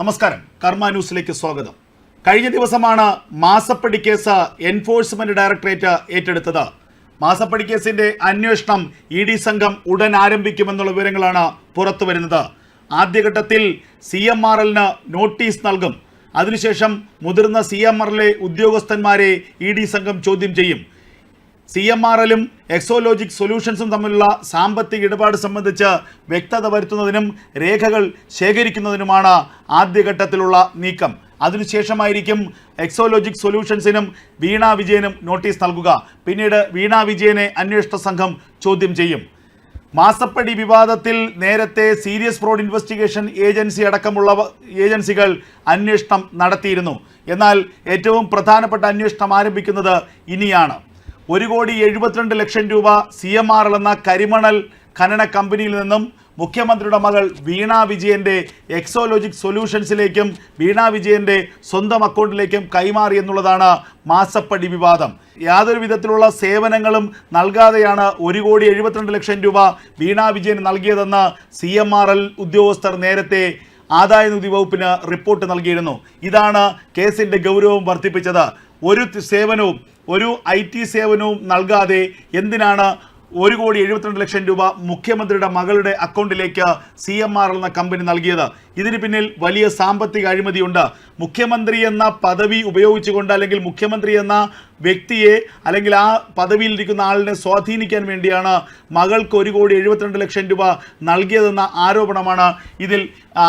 നമസ്കാരം. കർമ്മ ന്യൂസിലേക്ക് സ്വാഗതം. കഴിഞ്ഞ ദിവസമാണ് മാസപ്പടി കേസ് എൻഫോഴ്സ്മെന്റ് ഡയറക്ടറേറ്റ് ഏറ്റെടുത്തത്. മാസപ്പടി കേസിന്റെ അന്വേഷണം ഇ ഡി സംഘം ഉടൻ ആരംഭിക്കുമെന്നുള്ള വിവരങ്ങളാണ് പുറത്തു വരുന്നത്. ആദ്യഘട്ടത്തിൽ സി എം ആർ എല്ലിന് നോട്ടീസ് നൽകും. അതിനുശേഷം മുതിർന്ന സി എം ആർ എല്ലെ ഉദ്യോഗസ്ഥന്മാരെ ഇ ഡി സംഘം ചോദ്യം ചെയ്യും. സി എം ആർ എല്ലും എക്സോലോജിക് സൊല്യൂഷൻസും തമ്മിലുള്ള സാമ്പത്തിക ഇടപാട് സംബന്ധിച്ച് വ്യക്തത വരുത്തുന്നതിനും രേഖകൾ ശേഖരിക്കുന്നതിനുമാണ് ആദ്യഘട്ടത്തിലുള്ള നീക്കം. അതിനുശേഷമായിരിക്കും എക്സോലോജിക് സൊല്യൂഷൻസിനും വീണ വിജയനും നോട്ടീസ് നൽകുക. പിന്നീട് വീണ വിജയനെ അന്വേഷണ സംഘം ചോദ്യം ചെയ്യും. മാസപ്പടി വിവാദത്തിൽ നേരത്തെ സീരിയസ് ഫ്രോഡ് ഇൻവെസ്റ്റിഗേഷൻ ഏജൻസി അടക്കമുള്ള ഏജൻസികൾ അന്വേഷണം നടത്തിയിരുന്നു. എന്നാൽ ഏറ്റവും പ്രധാനപ്പെട്ട അന്വേഷണം ആരംഭിക്കുന്നത് ഇനിയാണ്. ഒരു കോടി എഴുപത്തിരണ്ട് ലക്ഷം രൂപ സി എം ആർ എന്ന കരിമണൽ ഖനന കമ്പനിയിൽ നിന്നും മുഖ്യമന്ത്രിയുടെ മകൾ വീണ വിജയന്റെ എക്സോലോജിക് സൊല്യൂഷൻസിലേക്കും വീണ വിജയന്റെ സ്വന്തം അക്കൗണ്ടിലേക്കും കൈമാറി എന്നുള്ളതാണ് മാസപ്പടി വിവാദം. യാതൊരു വിധത്തിലുള്ള സേവനങ്ങളും നൽകാതെയാണ് ഒരു കോടി എഴുപത്തിരണ്ട് ലക്ഷം രൂപ വീണ വിജയൻ നൽകിയതെന്ന് സി എം ആർ എൽ ഉദ്യോഗസ്ഥർ നേരത്തെ ആദായനികുതി വകുപ്പിന് റിപ്പോർട്ട് നൽകിയിരുന്നു. ഇതാണ് കേസിന്റെ ഗൗരവം വർദ്ധിപ്പിച്ചത്. ഒരു സേവനവും ഒരു ഐ ടി സേവനവും നൽകാതെ എന്തിനാണ് ഒരു കോടി എഴുപത്തിരണ്ട് ലക്ഷം രൂപ മുഖ്യമന്ത്രിയുടെ മകളുടെ അക്കൗണ്ടിലേക്ക് സി എം ആർ എന്ന കമ്പനി നൽകിയത്? ഇതിന് പിന്നിൽ വലിയ സാമ്പത്തിക അഴിമതിയുണ്ട്. മുഖ്യമന്ത്രി എന്ന പദവി ഉപയോഗിച്ചുകൊണ്ട് അല്ലെങ്കിൽ മുഖ്യമന്ത്രി എന്ന വ്യക്തിയെ അല്ലെങ്കിൽ ആ പദവിയിൽ ഇരിക്കുന്ന ആളിനെ സ്വാധീനിക്കാൻ വേണ്ടിയാണ് മകൾക്ക് ഒരു കോടി എഴുപത്തിരണ്ട് ലക്ഷം രൂപ നൽകിയതെന്ന ആരോപണമാണ് ഇതിൽ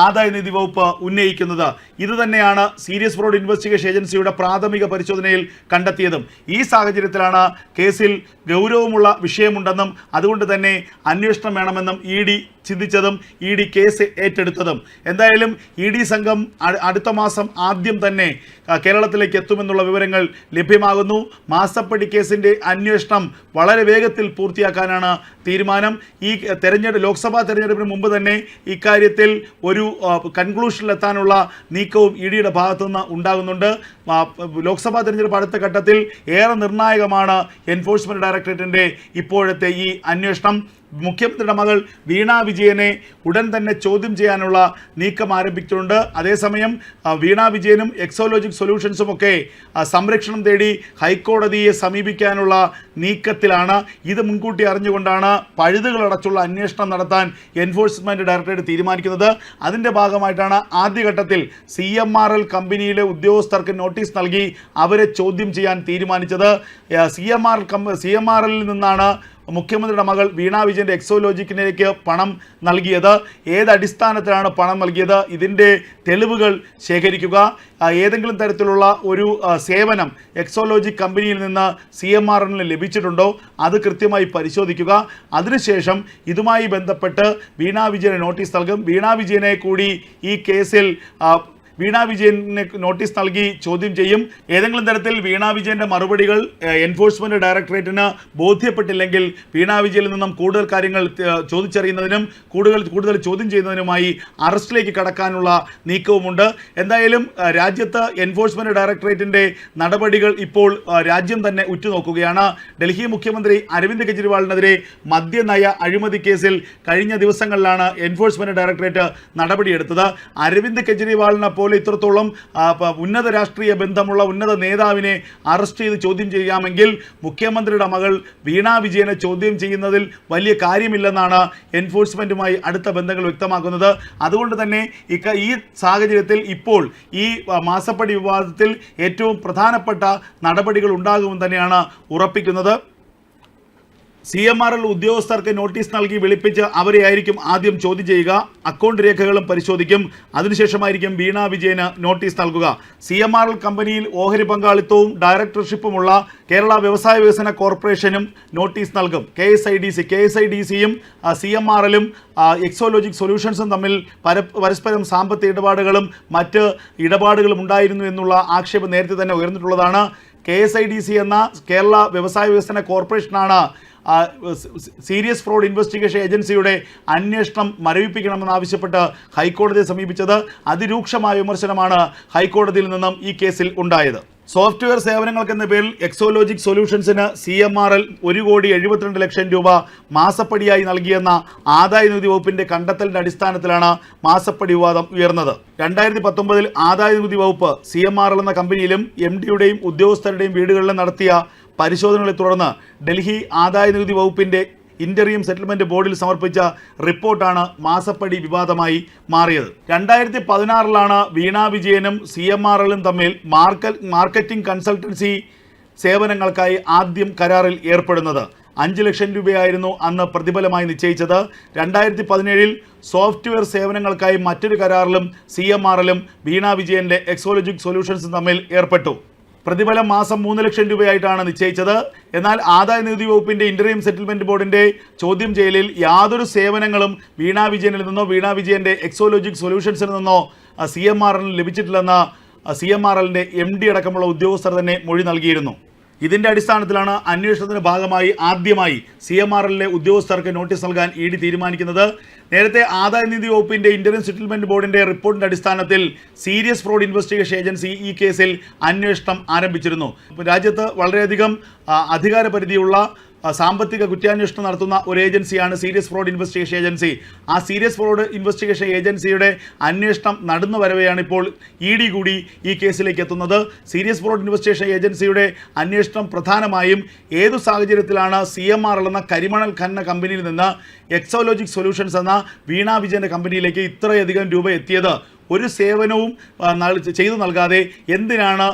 ആദായനിധി വകുപ്പ് ഉന്നയിക്കുന്നത്. ഇത് തന്നെയാണ് സീരിയസ് ഫ്രോഡ് ഇൻവെസ്റ്റിഗേഷൻ ഏജൻസിയുടെ പ്രാഥമിക പരിശോധനയിൽ കണ്ടെത്തിയതും. ഈ സാഹചര്യത്തിലാണ് കേസിൽ ഗൗരവമുള്ള വിഷയമുണ്ടെന്നും അതുകൊണ്ട് തന്നെ അന്വേഷണം വേണമെന്നും ഇ ചിന്തിച്ചതും ഇ ഡി കേസ് ഏറ്റെടുത്തതും. എന്തായാലും ഇ ഡി സംഘം അടുത്ത മാസം ആദ്യം തന്നെ കേരളത്തിലേക്ക് എത്തുമെന്നുള്ള വിവരങ്ങൾ ലഭ്യമാകുന്നു. മാസപ്പടി കേസിന്റെ അന്വേഷണം വളരെ വേഗത്തിൽ പൂർത്തിയാക്കാനാണ് തീരുമാനം. ഈ തെരഞ്ഞെടുപ്പ് ലോക്സഭാ തെരഞ്ഞെടുപ്പിന് മുമ്പ് തന്നെ ഇക്കാര്യത്തിൽ ഒരു കൺക്ലൂഷനിലെത്താനുള്ള നീക്കവും ഇ ഡിയുടെ ഭാഗത്തുനിന്ന് ഉണ്ടാകുന്നുണ്ട്. ലോക്സഭാ തെരഞ്ഞെടുപ്പ് അടുത്ത ഘട്ടത്തിൽ ഏറെ നിർണായകമാണ് എൻഫോഴ്സ്മെന്റ് ഡയറക്ടറേറ്റിന്റെ ഇപ്പോഴത്തെ ഈ അന്വേഷണം. മുഖ്യമന്ത്രിയുടെ മകൾ വീണ വിജയനെ ഉടൻ തന്നെ ചോദ്യം ചെയ്യാനുള്ള നീക്കം ആരംഭിച്ചിട്ടുണ്ട്. അതേസമയം വീണ വിജയനും എക്സോലോജിക് സൊല്യൂഷൻസും ഒക്കെ സംരക്ഷണം തേടി ഹൈക്കോടതിയെ സമീപിക്കാനുള്ള നീക്കത്തിലാണ്. ഇത് മുൻകൂട്ടി അറിഞ്ഞുകൊണ്ടാണ് പഴുതുകളടച്ചുള്ള അന്വേഷണം നടത്താൻ എൻഫോഴ്സ്മെന്റ് ഡയറക്ടറേറ്റ് തീരുമാനിക്കുന്നത്. അതിന്റെ ഭാഗമായിട്ടാണ് ആദ്യഘട്ടത്തിൽ സി എം ആർ എൽ കമ്പനിയിലെ ഉദ്യോഗസ്ഥർക്ക് നോട്ടീസ് നൽകി അവരെ ചോദ്യം ചെയ്യാൻ തീരുമാനിച്ചത്. C M R cum C M R എല്ലിൽ നിന്നാണ് മുഖ്യമന്ത്രിയുടെ മകൾ വീണ വിജയന്റെ എക്സോലോജിക്കിലേക്ക് പണം നൽകിയത്. ഏത് അടിസ്ഥാനത്തിലാണ് പണം നൽകിയത്? ഇതിന്റെ തെളിവുകൾ ശേഖരിക്കുക. ഏതെങ്കിലും തരത്തിലുള്ള ഒരു സേവനം എക്സോലോജിക് കമ്പനിയിൽ നിന്ന് സി എം ആർ എല്ലിന് ലഭിച്ചിട്ടുണ്ടോ? അത് കൃത്യമായി പരിശോധിക്കുക. അതിനുശേഷം ഇതുമായി ബന്ധപ്പെട്ട് വീണ വിജയന് നോട്ടീസ് നൽകും. വീണ വിജയനെ കൂടി ഈ കേസിൽ വീണ വിജയനെ നോട്ടീസ് നൽകി ചോദ്യം ചെയ്യും. ഏതെങ്കിലും തരത്തിൽ വീണ വിജയന്റെ മറുപടികൾ എൻഫോഴ്സ്മെന്റ് ഡയറക്ടറേറ്റിന് ബോധ്യപ്പെട്ടില്ലെങ്കിൽ വീണ വിജയനിൽ നിന്നും കൂടുതൽ കാര്യങ്ങൾ ചോദിച്ചറിയുന്നതിനും കൂടുതൽ കൂടുതൽ ചോദ്യം ചെയ്യുന്നതിനുമായി അറസ്റ്റിലേക്ക് കടക്കാനുള്ള നീക്കവുമുണ്ട്. എന്തായാലും രാജ്യത്ത് എൻഫോഴ്സ്മെന്റ് ഡയറക്ടറേറ്റിന്റെ നടപടികൾ ഇപ്പോൾ രാജ്യം തന്നെ ഉറ്റുനോക്കുകയാണ്. ഡൽഹി മുഖ്യമന്ത്രി അരവിന്ദ് കെജ്രിവാളിനെതിരെ മദ്യനയ അഴിമതി കേസിൽ കഴിഞ്ഞ ദിവസങ്ങളിലാണ് എൻഫോഴ്സ്മെന്റ് ഡയറക്ടറേറ്റ് നടപടിയെടുത്തത്. അരവിന്ദ് കെജ്രിവാളിനെ പോലെ ഇത്രത്തോളം ഉന്നത രാഷ്ട്രീയ ബന്ധമുള്ള ഉന്നത നേതാവിനെ അറസ്റ്റ് ചെയ്ത് ചോദ്യം ചെയ്യാമെങ്കിൽ മുഖ്യമന്ത്രിയുടെ മകൾ വീണ വിജയനെ ചോദ്യം ചെയ്യുന്നതിൽ വലിയ കാര്യമില്ലെന്നാണ് എൻഫോഴ്സ്മെന്റുമായി അടുത്ത ബന്ധങ്ങൾ വ്യക്തമാക്കുന്നത്. അതുകൊണ്ട് തന്നെ ഇക്ക ഈ സാഹചര്യത്തിൽ ഇപ്പോൾ ഈ മാസപ്പടി വിവാദത്തിൽ ഏറ്റവും പ്രധാനപ്പെട്ട നടപടികൾ ഉണ്ടാകുമെന്ന് തന്നെയാണ് ഉറപ്പിക്കുന്നത്. സി എം ആർ എൽ ഉദ്യോഗസ്ഥർക്ക് നോട്ടീസ് നൽകി വിളിപ്പിച്ച് അവരെ ആയിരിക്കും ആദ്യം ചോദ്യം ചെയ്യുക. അക്കൗണ്ട് രേഖകളും പരിശോധിക്കും. അതിനുശേഷമായിരിക്കും വീണ വിജയന് നോട്ടീസ് നൽകുക. സി എം ആർ എൽ കമ്പനിയിൽ ഓഹരി പങ്കാളിത്തവും ഡയറക്ടർഷിപ്പുമുള്ള കേരള വ്യവസായ വികസന കോർപ്പറേഷനും നോട്ടീസ് നൽകും. K S I D C K S I D സിയും സി എം ആർ എല്ലും എക്സോലോജിക് സൊല്യൂഷൻസും തമ്മിൽ പരസ്പരം സാമ്പത്തിക ഇടപാടുകളും മറ്റ് ഇടപാടുകളും ഉണ്ടായിരുന്നു എന്നുള്ള ആക്ഷേപം നേരത്തെ തന്നെ ഉയർന്നിട്ടുള്ളതാണ്. K S I D C എന്ന കേരള വ്യവസായ വികസന കോർപ്പറേഷനാണ് സീരിയസ് ഫ്രോഡ് ഇൻവെസ്റ്റിഗേഷൻ ഏജൻസിയുടെ അന്വേഷണം മരവിപ്പിക്കണമെന്നാവശ്യപ്പെട്ട് ഹൈക്കോടതിയെ സമീപിച്ചത് അതിരൂക്ഷമായ വിമർശനമാണ് ഹൈക്കോടതിയിൽ നിന്നും ഈ കേസിൽ ഉണ്ടായത്. സോഫ്റ്റ്വെയർ സേവനങ്ങൾക്ക് എന്ന പേരിൽ എക്സോലോജിക് സൊല്യൂഷൻസിന് സി എം ആർ എൽ ഒരു കോടി എഴുപത്തിരണ്ട് ലക്ഷം രൂപ മാസപ്പടിയായി നൽകിയെന്ന ആദായ നികുതി വകുപ്പിന്റെ കണ്ടെത്തലിന്റെ അടിസ്ഥാനത്തിലാണ് മാസപ്പടി വിവാദം ഉയർന്നത്. രണ്ടായിരത്തി പത്തൊമ്പതിൽ ആദായ നികുതി വകുപ്പ് സി എം ആർ എൽ എന്ന കമ്പനിയിലും എം ഡിയുടെയും ഉദ്യോഗസ്ഥരുടെയും വീടുകളിലും നടത്തിയ പരിശോധനകളെ തുടർന്ന് ഡൽഹി ആദായനികുതി വകുപ്പിന്റെ ഇന്ററിയം സെറ്റിൽമെന്റ് ബോർഡിൽ സമർപ്പിച്ച റിപ്പോർട്ടാണ് മാസപ്പടി വിവാദമായി മാറിയത്. രണ്ടായിരത്തി പതിനാറിലാണ് വീണ വിജയനും സി എം ആർ എല്ലും തമ്മിൽ മാർക്ക മാർക്കറ്റിംഗ് കൺസൾട്ടൻസി സേവനങ്ങൾക്കായി ആദ്യം കരാറിൽ ഏർപ്പെടുന്നത്. അഞ്ച് ലക്ഷം രൂപയായിരുന്നു അന്ന് പ്രതിഫലമായി നിശ്ചയിച്ചത്. രണ്ടായിരത്തി പതിനേഴിൽ സോഫ്റ്റ്വെയർ സേവനങ്ങൾക്കായി മറ്റൊരു കരാറിലും സി എം ആർ എല്ലും വീണ വിജയന്റെ എക്സോളജിക് സൊല്യൂഷൻസും തമ്മിൽ ഏർപ്പെട്ടു. പ്രതിഫലം മാസം മൂന്ന് ലക്ഷം രൂപയായിട്ടാണ് നിശ്ചയിച്ചത്. എന്നാൽ ആദായ നികുതി വകുപ്പിന്റെ ഇന്റർവ്യൂം സെറ്റിൽമെന്റ് ബോർഡിന്റെ ചോദ്യം ചെയ്യലിൽ യാതൊരു സേവനങ്ങളും വീണ വിജയനിൽ നിന്നോ വീണ വിജയന്റെ എക്സോലോജിക് സൊല്യൂഷൻസിൽ നിന്നോ സി എം ആർ എൽ ലഭിച്ചിട്ടില്ലെന്ന് സി എം ആർ എല്ലിന്റെ എം ഡി അടക്കമുള്ള ഉദ്യോഗസ്ഥർ തന്നെ മൊഴി നൽകിയിരുന്നു. ഇതിന്റെ അടിസ്ഥാനത്തിലാണ് അന്വേഷണത്തിന്റെ ഭാഗമായി ആദ്യമായി സി എം ആർ എല്ലിലെ ഉദ്യോഗസ്ഥർക്ക് നോട്ടീസ് നൽകാൻ ഇ ഡി തീരുമാനിക്കുന്നത്. നേരത്തെ ആദായ നികുതി വകുപ്പിന്റെ ഇന്ത്യൻ സെറ്റിൽമെന്റ് ബോർഡിന്റെ റിപ്പോർട്ടിന്റെ അടിസ്ഥാനത്തിൽ സീരിയസ് ഫ്രോഡ് ഇൻവെസ്റ്റിഗേഷൻ ഏജൻസി ഈ കേസിൽ അന്വേഷണം ആരംഭിച്ചിരുന്നു. രാജ്യത്ത് വളരെയധികം അധികാരപരിധിയുള്ള സാമ്പത്തിക കുറ്റാന്വേഷണം നടത്തുന്ന ഒരു ഏജൻസിയാണ് സീരിയസ് ഫ്രോഡ് ഇൻവെസ്റ്റിഗേഷൻ ഏജൻസി. ആ സീരിയസ് ഫ്രോഡ് ഇൻവെസ്റ്റിഗേഷൻ ഏജൻസിയുടെ അന്വേഷണം നടന്നു വരവെയാണ് ഇപ്പോൾ ഇ ഡി കൂടി ഈ കേസിലേക്ക് എത്തുന്നത്. സീരിയസ് ഫ്രോഡ് ഇൻവെസ്റ്റിഗേഷൻ ഏജൻസിയുടെ അന്വേഷണം പ്രധാനമായും ഏതു സാഹചര്യത്തിലാണ് സി എം ആർ എന്ന കരിമണൽ ഖന്ന കമ്പനിയിൽ നിന്ന് എക്സോലോജിക് സൊല്യൂഷൻസ് എന്ന വീണ വിജയന്റെ കമ്പനിയിലേക്ക് ഇത്രയധികം രൂപ എത്തിയത്? ഒരു സേവനവും ചെയ്തു നൽകാതെ എന്തിനാണ്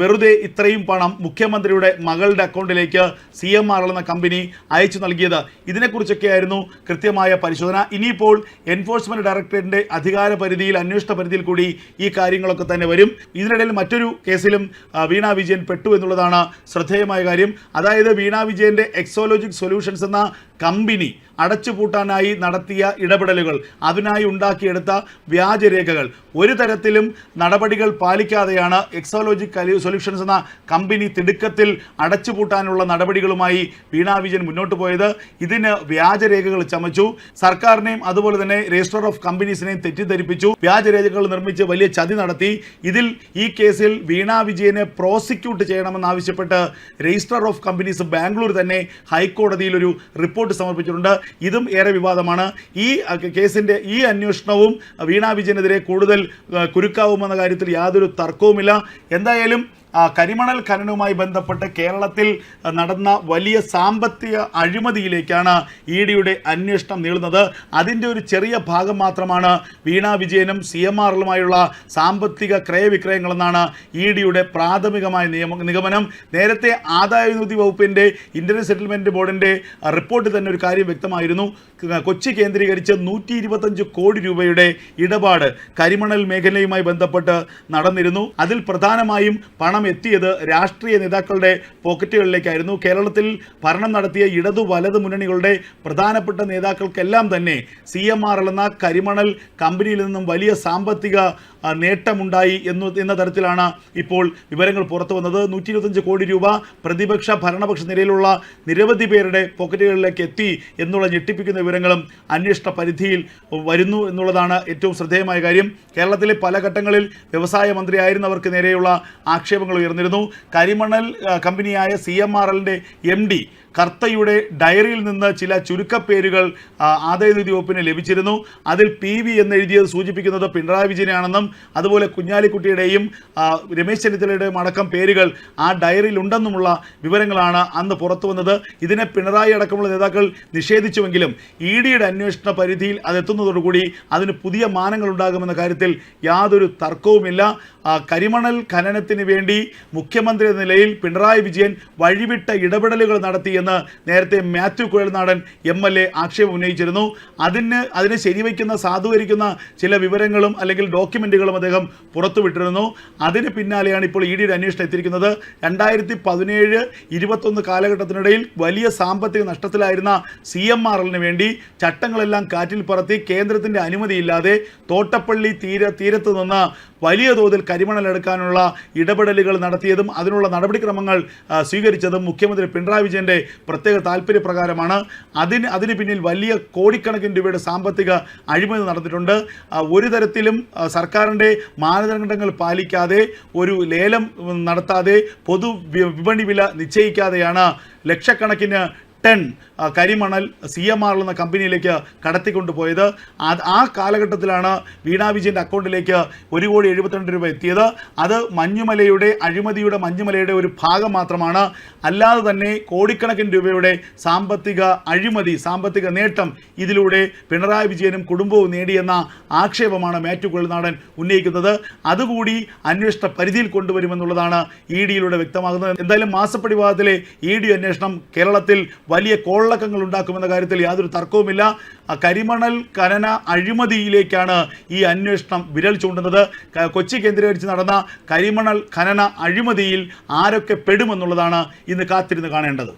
വെറുതെ ഇത്രയും പണം മുഖ്യമന്ത്രിയുടെ മകളുടെ അക്കൗണ്ടിലേക്ക് സി എം ആർ എന്ന കമ്പനി അയച്ചു നൽകിയത്. ഇതിനെക്കുറിച്ചൊക്കെയായിരുന്നു കൃത്യമായ പരിശോധന. ഇനിയിപ്പോൾ എൻഫോഴ്സ്മെന്റ് ഡയറക്ടറേറ്റിന്റെ അധികാര പരിധിയിൽ അന്വേഷണ പരിധിയിൽ കൂടി ഈ കാര്യങ്ങളൊക്കെ തന്നെ വരും. ഇതിനിടയിൽ മറ്റൊരു കേസിലും വീണ വിജയൻ പെട്ടു എന്നുള്ളതാണ് ശ്രദ്ധേയമായ കാര്യം. അതായത് വീണ വിജയന്റെ എക്സോലോജിക് സൊല്യൂഷൻസ് എന്ന കമ്പനി അടച്ചുപൂട്ടാനായി നടത്തിയ ഇടപെടലുകൾ അതിനായി ഉണ്ടാക്കിയെടുത്ത വ്യാജരേഖകൾ. ഒരു തരത്തിലും നടപടികൾ പാലിക്കാതെയാണ് എക്സോളജി സൊല്യൂഷൻസ് എന്ന കമ്പനി തിടുക്കത്തിൽ അടച്ചുപൂട്ടാനുള്ള നടപടികളുമായി വീണ വിജയൻ മുന്നോട്ട് പോയത്. ഇതിന് വ്യാജരേഖകൾ ചമച്ചു. സർക്കാരിനെയും അതുപോലെ തന്നെ രജിസ്റ്റർ ഓഫ് കമ്പനീസിനെയും തെറ്റിദ്ധരിപ്പിച്ചു. വ്യാജരേഖകൾ നിർമ്മിച്ച് വലിയ ചതി നടത്തി. ഇതിൽ ഈ കേസിൽ വീണ വിജയനെ പ്രോസിക്യൂട്ട് ചെയ്യണമെന്നാവശ്യപ്പെട്ട് രജിസ്ട്രാർ ഓഫ് കമ്പനീസ് ബാംഗ്ലൂർ തന്നെ ഹൈക്കോടതിയിൽ ഒരു റിപ്പോർട്ട് സമർപ്പിച്ചിട്ടുണ്ട്. ഇതും ഏറെ വിവാദമാണ്. ഈ കേസിന്റെ ഈ അന്വേഷണവും വീണ വിജയനെതിരെ കൂടുതൽ കുരുക്കാവുമെന്ന കാര്യത്തിൽ യാതൊരു തർക്കവുമില്ല. എന്തായാലും കരിമണൽ ഖനനവുമായി ബന്ധപ്പെട്ട് കേരളത്തിൽ നടന്ന വലിയ സാമ്പത്തിക അഴിമതിയിലേക്കാണ് ഇ ഡിയുടെ അന്വേഷണം നീളുന്നത്. അതിന്റെ ഒരു ചെറിയ ഭാഗം മാത്രമാണ് വീണ വിജയനും സി എം ആറിലുമായുള്ള സാമ്പത്തിക ക്രയവിക്രയങ്ങളെന്നാണ് ഇ ഡിയുടെ പ്രാഥമികമായ നിയമ നിഗമനം. നേരത്തെ ആദായ നികുതി വകുപ്പിന്റെ ഇന്ത്യൻ സെറ്റിൽമെന്റ് ബോർഡിന്റെ റിപ്പോർട്ടിൽ തന്നെ ഒരു കാര്യം വ്യക്തമായിരുന്നു. കൊച്ചി കേന്ദ്രീകരിച്ച് നൂറ്റി ഇരുപത്തഞ്ച് കോടി രൂപയുടെ ഇടപാട് കരിമണൽ മേഖലയുമായി ബന്ധപ്പെട്ട് നടന്നിരുന്നു. അതിൽ പ്രധാനമായും പണം എത്തിയത് രാഷ്ട്രീയ നേതാക്കളുടെ പോക്കറ്റുകളിലേക്കായിരുന്നു. കേരളത്തിൽ ഭരണം നടത്തിയ ഇടതു വലതു മുന്നണികളുടെ പ്രധാനപ്പെട്ട നേതാക്കൾക്കെല്ലാം തന്നെ സി എം ആർ എന്ന കരിമണൽ കമ്പനിയിൽ നിന്നും വലിയ സാമ്പത്തിക നേട്ടമുണ്ടായി എന്ന് എന്ന തരത്തിലാണ് ഇപ്പോൾ വിവരങ്ങൾ പുറത്തു വന്നത്. നൂറ്റി ഇരുപത്തഞ്ച് കോടി രൂപ പ്രതിപക്ഷ ഭരണപക്ഷ നിരയിലുള്ള നിരവധി പേരുടെ പോക്കറ്റുകളിലേക്ക് എത്തി എന്നുള്ള ഞെട്ടിപ്പിക്കുന്ന വിവരങ്ങളും അന്വേഷണ പരിധിയിൽ വരുന്നു എന്നുള്ളതാണ് ഏറ്റവും ശ്രദ്ധേയമായ കാര്യം. കേരളത്തിലെ പല ഘട്ടങ്ങളിൽ വ്യവസായ മന്ത്രിയായിരുന്നവർക്ക് നേരെയുള്ള ആക്ഷേപങ്ങൾ ഉയർന്നിരുന്നു. കരിമണൽ കമ്പനിയായ സി എം ആർ എല്ലിന്റെ എം ഡി കർത്തയുടെ ഡയറിയിൽ നിന്ന് ചില ചുരുക്കപ്പേരുകൾ ആദായ നികുതി വകുപ്പിന് ലഭിച്ചിരുന്നു. അതിൽ പി വി എന്നെഴുതിയത് സൂചിപ്പിക്കുന്നത് പിണറായി വിജയനാണെന്നും അതുപോലെ കുഞ്ഞാലിക്കുട്ടിയുടെയും രമേശ് ചെന്നിത്തലയുടെയും അടക്കം പേരുകൾ ആ ഡയറിയിൽ ഉണ്ടെന്നുമുള്ള വിവരങ്ങളാണ് അന്ന് പുറത്തു വന്നത്. ഇതിനെ പിണറായി അടക്കമുള്ള നേതാക്കൾ നിഷേധിച്ചുവെങ്കിലും ഇ ഡിയുടെ അന്വേഷണ പരിധിയിൽ അതെത്തുന്നതോടുകൂടി അതിന് പുതിയ മാനങ്ങൾ ഉണ്ടാകുമെന്ന കാര്യത്തിൽ യാതൊരു തർക്കവുമില്ല. കരിമണൽ ഖനനത്തിന് വേണ്ടി മുഖ്യമന്ത്രി എന്ന നിലയിൽ പിണറായി വിജയൻ വഴിവിട്ട ഇടപെടലുകൾ നടത്തിയെന്ന് നേരത്തെ Mathew Kuzhalnadan M L A ആക്ഷേപം ഉന്നയിച്ചിരുന്നു. അതിന് അതിനെ ശരിവയ്ക്കുന്ന സാധൂകരിക്കുന്ന ചില വിവരങ്ങളും അല്ലെങ്കിൽ ഡോക്യുമെന്റുകളും അദ്ദേഹം പുറത്തുവിട്ടിരുന്നു. അതിന് പിന്നാലെയാണ് ഇപ്പോൾ ഇ ഡിയുടെ അന്വേഷണം എത്തിയിരിക്കുന്നത്. രണ്ടായിരത്തി പതിനേഴ് ഇരുപത്തൊന്ന് കാലഘട്ടത്തിനിടയിൽ വലിയ സാമ്പത്തിക നഷ്ടത്തിലായിരുന്ന സി എം ആർ എല്ലിന് വേണ്ടി ചട്ടങ്ങളെല്ലാം കാറ്റിൽ പറത്തി കേന്ദ്രത്തിന്റെ അനുമതിയില്ലാതെ തോട്ടപ്പള്ളി തീര തീരത്ത് നിന്ന് വലിയ തോതിൽ കരിമണൽ എടുക്കാനുള്ള ഇടപെടലുകൾ നടത്തിയതും അതിനുള്ള നടപടിക്രമങ്ങൾ സ്വീകരിച്ചതും മുഖ്യമന്ത്രി പിണറായി വിജയന്റെ പ്രത്യേക താല്പര്യപ്രകാരമാണ്. അതിന് അതിന് പിന്നിൽ വലിയ കോടിക്കണക്കിന് രൂപയുടെ സാമ്പത്തിക അഴിമതി നടന്നിട്ടുണ്ട്. ഒരു തരത്തിലും സർക്കാരിന്റെ മാനദണ്ഡങ്ങൾ പാലിക്കാതെ ഒരു ലേലം നടത്താതെ പൊതു വിപണി വില നിശ്ചയിക്കാതെയാണ് ലക്ഷക്കണക്കിന് ടൺ കരിമണൽ സി എം ആർ എന്ന കമ്പനിയിലേക്ക് കടത്തിക്കൊണ്ടുപോയത്. ആ കാലഘട്ടത്തിലാണ് വീണാ വിജയന്റെ അക്കൗണ്ടിലേക്ക് ഒരു കോടി എഴുപത്തിരണ്ട് രൂപ എത്തിയത്. അത് മഞ്ഞുമലയുടെ അഴിമതിയുടെ മഞ്ഞുമലയുടെ ഒരു ഭാഗം മാത്രമാണ്. അല്ലാതെ തന്നെ കോടിക്കണക്കിന് രൂപയുടെ സാമ്പത്തിക അഴിമതി സാമ്പത്തിക നേട്ടം ഇതിലൂടെ പിണറായി വിജയനും കുടുംബവും നേടിയെന്ന ആക്ഷേപമാണ് മാത്യു കൊള്ളുനാടൻ ഉന്നയിക്കുന്നത്. അതുകൂടി അന്വേഷണ പരിധിയിൽ കൊണ്ടുവരുമെന്നുള്ളതാണ് ഇ ഡിയിലൂടെ വ്യക്തമാകുന്നത്. എന്തായാലും മാസപ്പടി വിഭാഗത്തിലെ ഇ ഡി അന്വേഷണം കേരളത്തിൽ വലിയ കോളക്കങ്ങൾ ഉണ്ടാക്കുമെന്ന കാര്യത്തിൽ യാതൊരു തർക്കവുമില്ല. ആ കരിമണൽ ഖനന അഴിമതിയിലേക്കാണ് ഈ അന്വേഷണം വിരൽ ചൂണ്ടുന്നത്. കൊച്ചി കേന്ദ്രീകരിച്ച് നടന്ന കരിമണൽ ഖനന അഴിമതിയിൽ ആരൊക്കെ പെടുമെന്നുള്ളതാണ് ഇന്ന് കാത്തിരുന്ന് കാണേണ്ടത്.